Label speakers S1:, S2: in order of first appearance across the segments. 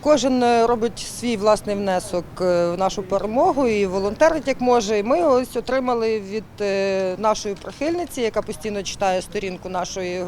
S1: Кожен е, робить свій власний внесок е, в нашу перемогу і волонтерить як може. І ми ось отримали від е, нашої прихильниці, яка постійно читає сторінку нашої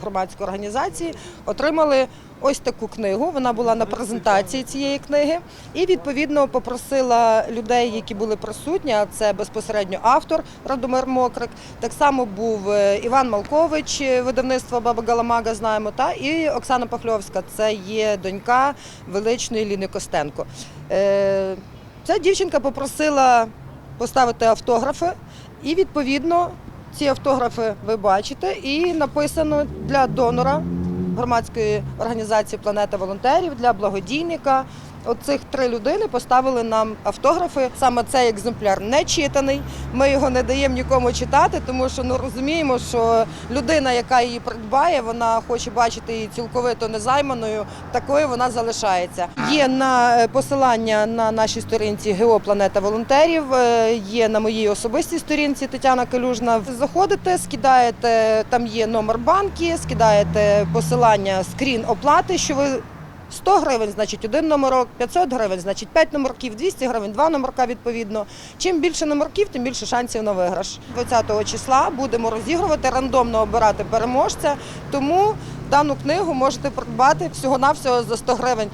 S1: громадської організації, отримали ось таку книгу. Вона була на презентації цієї книги, і відповідно попросила людей, які були присутні. А це безпосередньо автор Радомир Мокрик. Так само був е, Іван Малкович, е, видавництво Баба Галамага, знаємо, та і Оксана Пахльовська. Це є донька величної Ліни Костенко. Е, Ця дівчинка попросила поставити автографи, і відповідно ці автографи ви бачите, і написано для донора громадської організації Планета волонтерів для благодійника. Оцих три людини поставили нам автографи. Саме цей екземпляр не читаний. Ми його не даємо нікому читати, тому що ну розуміємо, що людина, яка її придбає, вона хоче бачити її цілковито незайманою. Такою вона залишається. Є на е, посилання на нашій сторінці ГО Планета волонтерів. е, Є на моїй особистій сторінці Тетяна Калюжна. Заходите, скидаєте там є номер банки, скидаєте посилання скрін оплати, що ви 100 гривень, значить один номерок, 500 гривень, значить 5 номерків, 200 гривень, 2 номерка відповідно. Чим більше номерків, тим більше шансів на виграш. 20 числа будемо розігрувати, рандомно обирати переможця. Тому дану книгу можете придбати всього-навсього за 100 гривень.